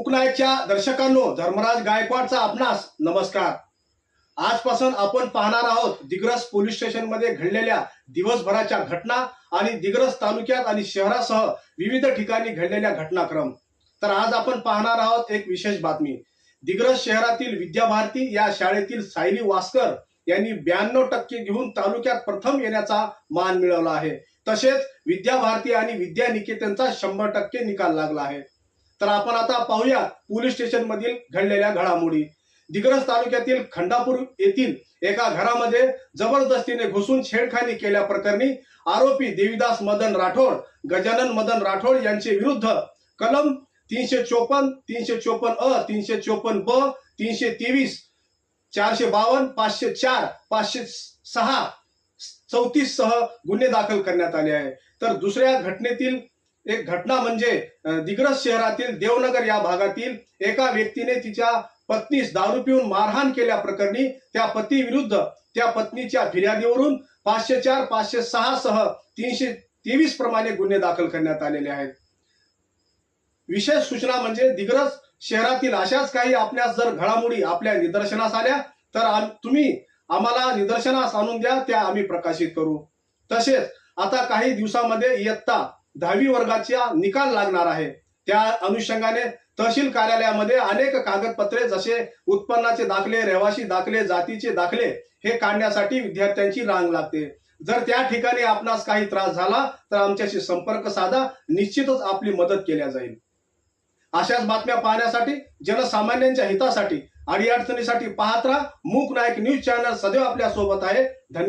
मूकनायकच्या दर्शकांनो धर्मराज गायकवाडचा आपणास नमस्कार. आजपासून आपण पाहणार आहोत दिग्रस पोलीस स्टेशनमध्ये घडलेल्या दिवसभराच्या घटना आणि दिग्रस तालुक्यात आणि शहरासह विविध ठिकाणी घडलेल्या घटनाक्रम. तर आज आपण पाहणार आहोत एक विशेष बातमी. दिग्रस शहरातील विद्याभारती या शाळेतील सायली वास्कर यांनी ब्याण्णव टक्के घेऊन तालुक्यात प्रथम येण्याचा मान मिळवला आहे. तसेच विद्याभारती आणि विद्यानिकेतनचा शंभर टक्के निकाल लागला आहे. तर आपण आता पाहूया पोलीस स्टेशन मधील घडलेल्या घडामोडी. दिग्रस तालुक्यातील खंडापूर येथील एका घरामध्ये जबरदस्तीने घुसून छेडखानी केल्या प्रकरणी आरोपी देवीदास मदन राठोड गजानन मदन राठोड यांचे विरुद्ध कलम तीनशे चोपन्न तीनशे चोपन्न अ तीनशे चोपन्न ब तीनशे तेवीस चारशे बावन्न पाचशे चार पाचशे सहा चौतीस सह गुन्हे दाखल करण्यात आले आहे तर दुसऱ्या घटनेतील एक घटना म्हणजे दिग्रस शहरातील देवनगर या भागातील एका व्यक्तीने तिच्या पत्नीस दारू पिऊन मारहाण केल्या प्रकरणी त्या पती विरुद्ध त्या पत्नीच्या फिर्यादीवरून पाचशे चार पाचशे सहा सह तीनशे तेवीस प्रमाणे गुन्हे दाखल करण्यात आलेले आहेत. विशेष सूचना म्हणजे दिग्रस शहरातील अशाच काही आपल्यास जर घडामोडी आपल्या निदर्शनास आल्या तर तुम्ही आम्हाला निदर्शनास आणून द्या त्या आम्ही प्रकाशित करू. तसेच आता काही दिवसामध्ये इयत्ता दहावी वर्गाचा निकाल लागणार आहे. त्या अनुषंगाने तहसील कार्यालयामध्ये अनेक कागदपत्रे जसे उत्पन्नाचे दाखले रहिवासी दाखले जातीचे दाखले हे काढण्यासाठी विद्यार्थ्यांची रांग लागते. जर त्या ठिकाणी आपणास काही त्रास झाला तर आमच्याशी संपर्क साधा. निश्चितच आपली मदत केल्या जाईल. अशाच बातम्या पाहण्यासाठी जनसामान्यांच्या हितासाठी अडीअडचणीसाठी पाहत राहा. मूक नायक न्यूज चॅनल सदैव आपल्यासोबत आहे. धन्यवाद.